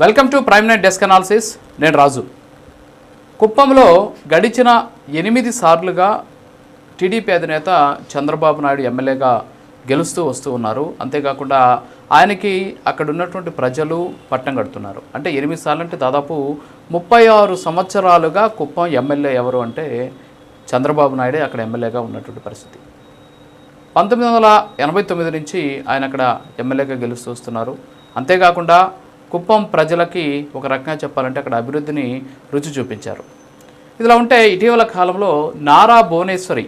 Welcome to prime night desk analysis నేను రాజు. కుప్పంలో గడిచిన ఎనిమిది సార్లుగా టీడీపీ అధినేత చంద్రబాబు నాయుడు ఎమ్మెల్యేగా గెలుస్తూ వస్తూ ఉన్నారు. అంతేకాకుండా ఆయనకి అక్కడ ఉన్నటువంటి ప్రజలు పట్టం కడుతున్నారు. అంటే ఎనిమిది సార్లు అంటే దాదాపు ముప్పై ఆరు సంవత్సరాలుగా కుప్పం ఎమ్మెల్యే ఎవరు అంటే చంద్రబాబు నాయుడే అక్కడ ఎమ్మెల్యేగా ఉన్నటువంటి పరిస్థితి. పంతొమ్మిది వందల ఎనభై తొమ్మిది నుంచి ఆయన అక్కడ ఎమ్మెల్యేగా గెలుస్తూ వస్తున్నారు. అంతేకాకుండా కుప్పం ప్రజలకి ఒక రకంగా చెప్పాలంటే అక్కడ అభివృద్ధిని రుచి చూపించారు. ఇదిలా ఉంటే ఇటీవల కాలంలో నారా భువనేశ్వరి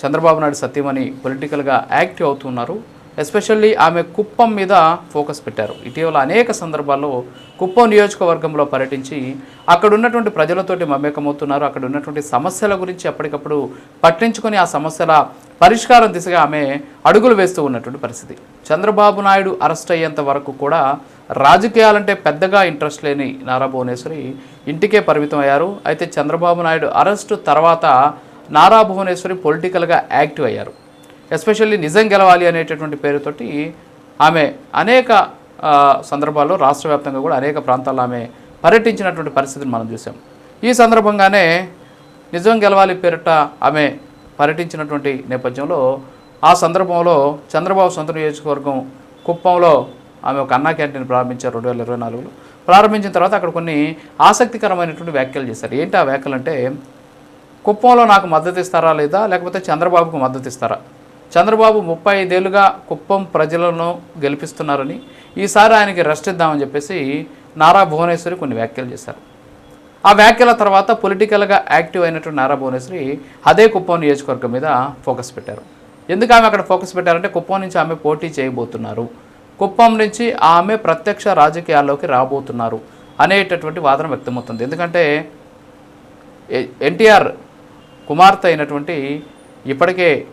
చంద్రబాబు నాయుడు సత్యమని పొలిటికల్గా యాక్టివ్ అవుతున్నారు. ఎస్పెషల్లీ ఆమె కుప్పం మీద ఫోకస్ పెట్టారు. ఇటీవల అనేక సందర్భాల్లో కుప్పం నియోజకవర్గంలో పర్యటించి అక్కడ ఉన్నటువంటి ప్రజలతోటి మమేకమవుతున్నారు. అక్కడ ఉన్నటువంటి సమస్యల గురించి ఎప్పటికప్పుడు పట్టించుకొని ఆ సమస్యల పరిష్కారం దిశగా ఆమె అడుగులు వేస్తూ ఉన్నటువంటి పరిస్థితి. చంద్రబాబు నాయుడు అరెస్ట్ అయ్యేంత వరకు కూడా రాజకీయాలంటే పెద్దగా ఇంట్రెస్ట్ లేని నారా భువనేశ్వరి ఇంటికే పరిమితం అయ్యారు. అయితే చంద్రబాబు నాయుడు అరెస్టు తర్వాత నారా భువనేశ్వరి పొలిటికల్గా యాక్టివ్ అయ్యారు. ఎస్పెషల్లీ నిజం గెలవాలి అనేటటువంటి పేరుతోటి ఆమె అనేక సందర్భాల్లో రాష్ట్ర వ్యాప్తంగా కూడా అనేక ప్రాంతాల్లో ఆమె పర్యటించినటువంటి పరిస్థితిని మనం చూసాం ఈ సందర్భంగానే నిజం గెలవాలి పేరిట ఆమె పర్యటించినటువంటి నేపథ్యంలో ఆ సందర్భంలో చంద్రబాబు సొంత నియోజకవర్గం కుప్పంలో ఆమె ఒక అన్నా క్యాంటీన్ ప్రారంభించారు రెండు వేల ఇరవై నాలుగులో. ప్రారంభించిన తర్వాత అక్కడ కొన్ని ఆసక్తికరమైనటువంటి వ్యాఖ్యలు చేశారు. ఏంటి ఆ వ్యాఖ్యలు అంటే కుప్పంలో నాకు మద్దతు ఇస్తారా లేదా? లేకపోతే చంద్రబాబుకు మద్దతు ఇస్తారా? చంద్రబాబు ముప్పై ఐదేళ్ళుగా కుప్పం ప్రజలను గెలిపిస్తున్నారని ఈసారి ఆయనకి రెస్ట్ ఇద్దామని చెప్పేసి నారా భువనేశ్వరి కొన్ని వ్యాఖ్యలు చేశారు. ఆ వ్యాఖ్యల తర్వాత పొలిటికల్గా యాక్టివ్ అయినటువంటి నారా భువనేశ్వరి అదే కుప్పం నియోజకవర్గం మీద ఫోకస్ పెట్టారు. ఎందుకు ఆమె అక్కడ ఫోకస్ పెట్టారంటే కుప్పం నుంచి ఆమె పోటీ చేయబోతున్నారు. కుప్పం నుంచి ఆమె ప్రత్యక్ష రాజకీయాల్లోకి రాబోతున్నారు అనేటటువంటి వాదన వ్యక్తమవుతుంది. ఎందుకంటే ఎ- ఎన్టీఆర్ కుమార్తె అయినటువంటి ఇప్పటికే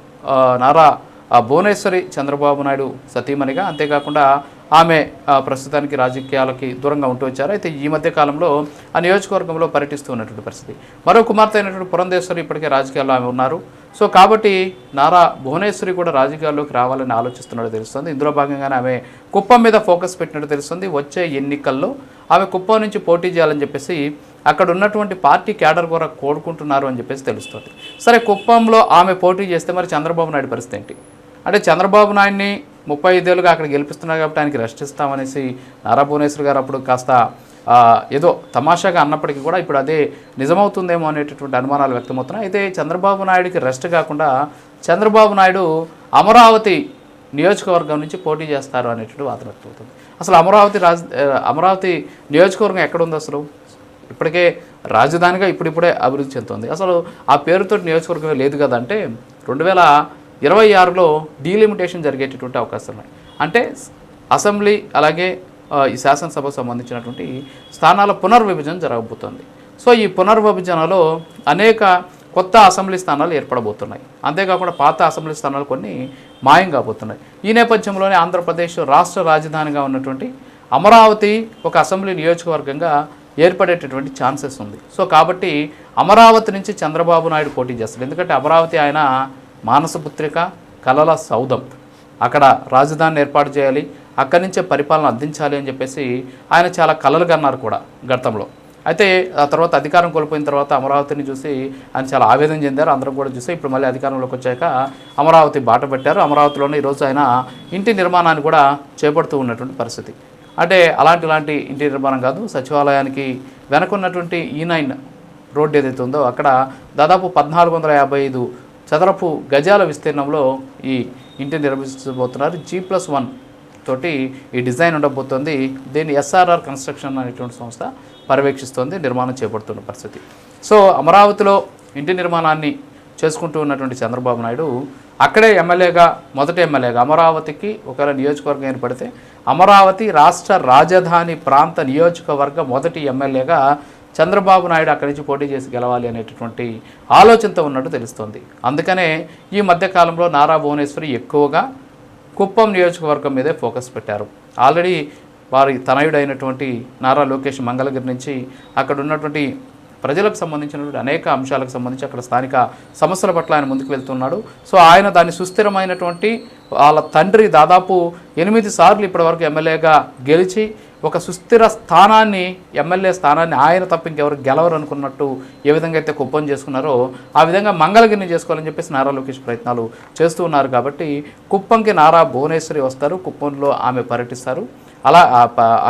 నారా భువనేశ్వరి చంద్రబాబు నాయుడు సతీమణిగా. అంతేకాకుండా ఆమె ప్రస్తుతానికి రాజకీయాలకి దూరంగా ఉంటూ వచ్చారు. అయితే ఈ మధ్య కాలంలో ఆ నియోజకవర్గంలో పర్యటిస్తూ ఉన్నటువంటి పరిస్థితి. మరో కుమార్తె అయినటువంటి పురంధేశ్వరి ఇప్పటికే రాజకీయాల్లో ఆమె ఉన్నారు. సో కాబట్టి నారా భువనేశ్వరి కూడా రాజకీయాల్లోకి రావాలని ఆలోచిస్తున్నట్టు తెలుస్తుంది. ఇందులో భాగంగానే ఆమె కుప్పం మీద ఫోకస్ పెట్టినట్టు తెలుస్తుంది. వచ్చే ఎన్నికల్లో ఆమె కుప్పం నుంచి పోటీ చేయాలని చెప్పేసి అక్కడ ఉన్నటువంటి పార్టీ క్యాడర్ కూడా కోరుకుంటున్నారు అని చెప్పేసి తెలుస్తుంది. సరే కుప్పంలో ఆమె పోటీ చేస్తే మరి చంద్రబాబు నాయుడు పరిస్థితి ఏంటి? అంటే చంద్రబాబు నాయుడిని ముప్పై ఐదేళ్ళుగా అక్కడ గెలిపిస్తున్నారు కాబట్టి ఆయనకి రెస్ట్ ఇస్తామనేసి నారా భువనేశ్వర్ గారు అప్పుడు కాస్త ఏదో తమాషాగా అన్నప్పటికీ కూడా ఇప్పుడు అదే నిజమవుతుందేమో అనేటటువంటి అనుమానాలు వ్యక్తమవుతున్నాయి. అయితే చంద్రబాబు నాయుడికి రెస్ట్ కాకుండా చంద్రబాబు నాయుడు అమరావతి నియోజకవర్గం నుంచి పోటీ చేస్తారు అనేటువంటి వాదన వ్యక్తమవుతుంది. అసలు అమరావతి రాజ అమరావతి నియోజకవర్గం ఎక్కడుంది అసలు? ఇప్పటికే రాజధానిగా ఇప్పుడిప్పుడే అభివృద్ధి చెందుతుంది. అసలు ఆ పేరుతో నియోజకవర్గమే లేదు కదంటే రెండు వేల ఇరవై ఆరులో డీలిమిటేషన్ జరిగేటటువంటి అవకాశాలు ఉన్నాయి. అంటే అసెంబ్లీ అలాగే ఈ శాసనసభకు సంబంధించినటువంటి స్థానాల పునర్విభజన జరగబోతోంది. సో ఈ పునర్విభజనలో అనేక కొత్త అసెంబ్లీ స్థానాలు ఏర్పడబోతున్నాయి. అంతేకాకుండా పాత అసెంబ్లీ స్థానాలు కొన్ని మాయం కాబోతున్నాయి. ఈ నేపథ్యంలోనే ఆంధ్రప్రదేశ్ రాష్ట్ర రాజధానిగా ఉన్నటువంటి అమరావతి ఒక అసెంబ్లీ నియోజకవర్గంగా ఏర్పడేటటువంటి ఛాన్సెస్ ఉంది. సో కాబట్టి అమరావతి నుంచి చంద్రబాబు నాయుడు పోటీ చేస్తారు. ఎందుకంటే అమరావతి ఆయన మానసపుత్రిక కలల సౌధం. అక్కడ రాజధానిని ఏర్పాటు చేయాలి. అక్కడి నుంచే పరిపాలన అందించాలి అని చెప్పేసి ఆయన చాలా కలలు కన్నారు కూడా గతంలో. అయితే ఆ తర్వాత అధికారం కోల్పోయిన తర్వాత అమరావతిని చూసి ఆయన చాలా ఆవేదన చెందారు. అందరం కూడా చూసి ఇప్పుడు మళ్ళీ అధికారంలోకి వచ్చాక అమరావతి బాట పెట్టారు. అమరావతిలోనే ఈరోజు ఆయన ఇంటి నిర్మాణాన్ని కూడా చేపడుతూ ఉన్నటువంటి పరిస్థితి. అంటే అలాంటి ఇలాంటి ఇంటి నిర్మాణం కాదు. సచివాలయానికి వెనకున్నటువంటి e ఈ నైన్ రోడ్డు ఏదైతే ఉందో అక్కడ దాదాపు పద్నాలుగు వందల యాభై ఐదు చదరపు గజాల విస్తీర్ణంలో ఈ ఇంటి నిర్మించబోతున్నారు. జీ ప్లస్ వన్ తోటి ఈ డిజైన్ ఉండబోతోంది. దీన్ని ఎస్ఆర్ఆర్ కన్స్ట్రక్షన్ అనేటువంటి సంస్థ పర్యవేక్షిస్తోంది నిర్మాణం చేపడుతున్న పరిస్థితి. సో అమరావతిలో ఇంటి నిర్మాణాన్ని చేసుకుంటూ ఉన్నటువంటి చంద్రబాబు నాయుడు అక్కడే ఎమ్మెల్యేగా మొదటి ఎమ్మెల్యేగా అమరావతికి ఒకవేళ నియోజకవర్గం ఏర్పడితే అమరావతి రాష్ట్ర రాజధాని ప్రాంత నియోజకవర్గ మొదటి ఎమ్మెల్యేగా చంద్రబాబు నాయుడు అక్కడి నుంచి పోటీ చేసి గెలవాలి అనేటటువంటి ఆలోచనతో ఉన్నట్టు తెలుస్తోంది. అందుకనే ఈ మధ్యకాలంలో నారా భువనేశ్వరి ఎక్కువగా కుప్పం నియోజకవర్గం మీదే ఫోకస్ పెట్టారు. ఆల్రెడీ వారి తనయుడైనటువంటి నారా లోకేష్ మంగళగిరి నుంచి అక్కడ ఉన్నటువంటి ప్రజలకు సంబంధించినటువంటి అనేక అంశాలకు సంబంధించి అక్కడ స్థానిక సమస్యల పట్ల ఆయన ముందుకు వెళ్తున్నాడు. సో ఆయన దాన్ని సుస్థిరమైనటువంటి వాళ్ళ తండ్రి దాదాపు ఎనిమిది సార్లు ఇప్పటివరకు ఎమ్మెల్యేగా గెలిచి ఒక సుస్థిర స్థానాన్ని ఎమ్మెల్యే స్థానాన్ని ఆయన తప్ప ఇంకెవరు గెలవరు అనుకున్నట్టు ఏ విధంగా అయితే కుప్పం చేసుకున్నారో ఆ విధంగా మంగళగిరిని చేసుకోవాలని చెప్పేసి నారా లోకేష్ ప్రయత్నాలు చేస్తూ ఉన్నారు కాబట్టి కుప్పంకి నారా భువనేశ్వరి వస్తారు కుప్పంలో ఆమె పర్యటిస్తారు. అలా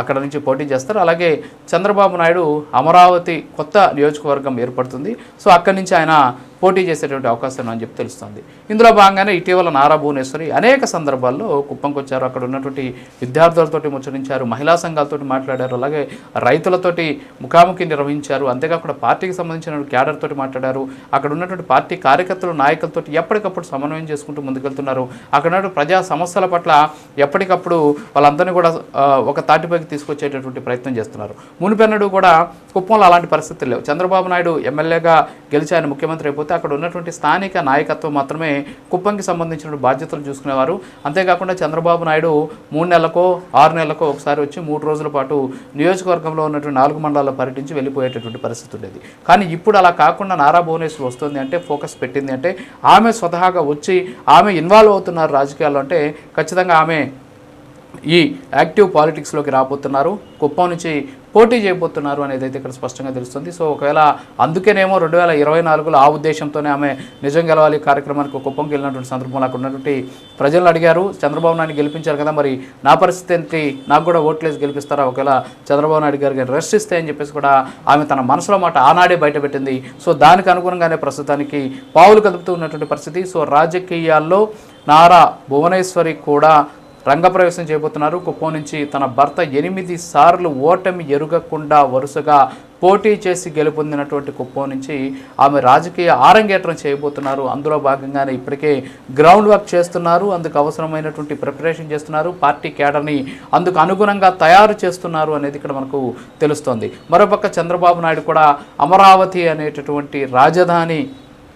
అక్కడ నుంచి పోటీ చేస్తారు. అలాగే చంద్రబాబు నాయుడు అమరావతి కొత్త నియోజకవర్గం ఏర్పడుతుంది. సో అక్కడి నుంచి ఆయన పోటీ చేసేటువంటి అవకాశం అని చెప్పి తెలుస్తుంది. ఇందులో భాగంగానే ఇటీవల నారా భువనేశ్వరి అనేక సందర్భాల్లో కుప్పంకి వచ్చారు అక్కడ ఉన్నటువంటి విద్యార్థులతోటి ముచ్చరించారు మహిళా సంఘాలతోటి మాట్లాడారు అలాగే రైతులతోటి ముఖాముఖి నిర్వహించారు. అంతేకాకుండా పార్టీకి సంబంధించిన క్యాడర్ తోటి మాట్లాడారు. అక్కడ ఉన్నటువంటి పార్టీ కార్యకర్తలు నాయకులతో ఎప్పటికప్పుడు సమన్వయం చేసుకుంటూ ముందుకెళ్తున్నారు. అక్కడ ఉన్నటువంటి ప్రజా సమస్యల పట్ల ఎప్పటికప్పుడు వాళ్ళందరినీ కూడా ఒక తాటిపైకి తీసుకొచ్చేటటువంటి ప్రయత్నం చేస్తున్నారు. మునిపెన్నడు కూడా కుప్పంలో అలాంటి పరిస్థితులు లేవు. చంద్రబాబు నాయుడు ఎమ్మెల్యేగా గెలిచి ఆయన ముఖ్యమంత్రి అయిపోతే అక్కడ ఉన్నటువంటి స్థానిక నాయకత్వం మాత్రమే కుప్పంకి సంబంధించిన బాధ్యతలు చూసుకునేవారు. అంతేకాకుండా చంద్రబాబు నాయుడు మూడు నెలలకో ఆరు నెలలకో ఒకసారి వచ్చి మూడు రోజుల పాటు నియోజకవర్గంలో ఉన్నటువంటి నాలుగు మండలాల్లో పర్యటించి వెళ్ళిపోయేటటువంటి పరిస్థితి ఉండేది. కానీ ఇప్పుడు అలా కాకుండా నారా భువనేశ్వర్ వస్తుంది అంటే ఫోకస్ పెట్టింది అంటే ఆమె స్వతహాగా వచ్చి ఆమె ఇన్వాల్వ్ అవుతున్నారు రాజకీయాల్లో అంటే ఖచ్చితంగా ఆమె ఈ యాక్టివ్ పాలిటిక్స్లోకి రాబోతున్నారు. కుప్పం నుంచి పోటీ చేయబోతున్నారు అనేది అయితే ఇక్కడ స్పష్టంగా తెలుస్తుంది. సో ఒకవేళ అందుకేనేమో రెండు వేల ఇరవై నాలుగులో ఆ ఉద్దేశంతోనే ఆమె నిజం గెలవాలి కార్యక్రమానికి కుప్పంకి వెళ్ళినటువంటి సందర్భంలో అక్కడ ఉన్నటువంటి ప్రజలను అడిగారు. చంద్రబాబు నాయుడు గెలిపించారు కదా మరి నా పరిస్థితి ఏంటి? నాకు కూడా ఓట్లేసి గెలిపిస్తారా? ఒకవేళ చంద్రబాబు నాయుడు గారికి రెస్ట్ ఇస్తే అని చెప్పేసి కూడా ఆమె తన మనసులో మాట ఆనాడే బయటపెట్టింది. సో దానికి అనుగుణంగానే ప్రస్తుతానికి పావులు కదుపుతూ ఉన్నటువంటి పరిస్థితి. సో రాజకీయాల్లో నారా భువనేశ్వరి కూడా రంగప్రవేశం చేయబోతున్నారు. కుప్పం నుంచి తన భర్త ఎనిమిది సార్లు ఓటమి ఎరుగకుండా వరుసగా పోటీ చేసి గెలుపొందినటువంటి కుప్పం నుంచి ఆమె రాజకీయ ఆరంగేట్రం చేయబోతున్నారు. అందులో భాగంగానే ఇప్పటికే గ్రౌండ్ వర్క్ చేస్తున్నారు. అందుకు అవసరమైనటువంటి ప్రిపరేషన్ చేస్తున్నారు. పార్టీ కేడర్ని అందుకు అనుగుణంగా తయారు చేస్తున్నారు అనేది ఇక్కడ మనకు తెలుస్తోంది. మరోపక్క చంద్రబాబు నాయుడు కూడా అమరావతి అనేటటువంటి రాజధాని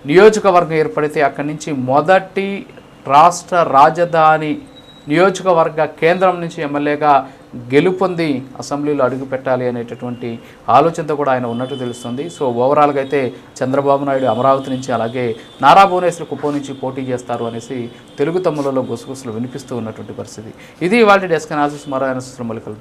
నియోజకవర్గం ఏర్పడితే అక్కడి నుంచి మొదటి రాష్ట్ర రాజధాని నియోజకవర్గ కేంద్రం నుంచి ఎమ్మెల్యేగా గెలుపొంది అసెంబ్లీలో అడుగుపెట్టాలి అనేటటువంటి ఆలోచనతో కూడా ఆయన ఉన్నట్టు తెలుస్తుంది. సో ఓవరాల్గా అయితే చంద్రబాబు నాయుడు అమరావతి నుంచి అలాగే నారా భువనేశ్వర్ కుప్పం నుంచి పోటీ చేస్తారు అనేసి తెలుగు తమ్ములలో గుసగుసలు వినిపిస్తూ ఉన్నటువంటి పరిస్థితి. ఇది వాళ్ళ డెస్క్ అనాలిసిస్. మరో ఆయన మళ్ళీ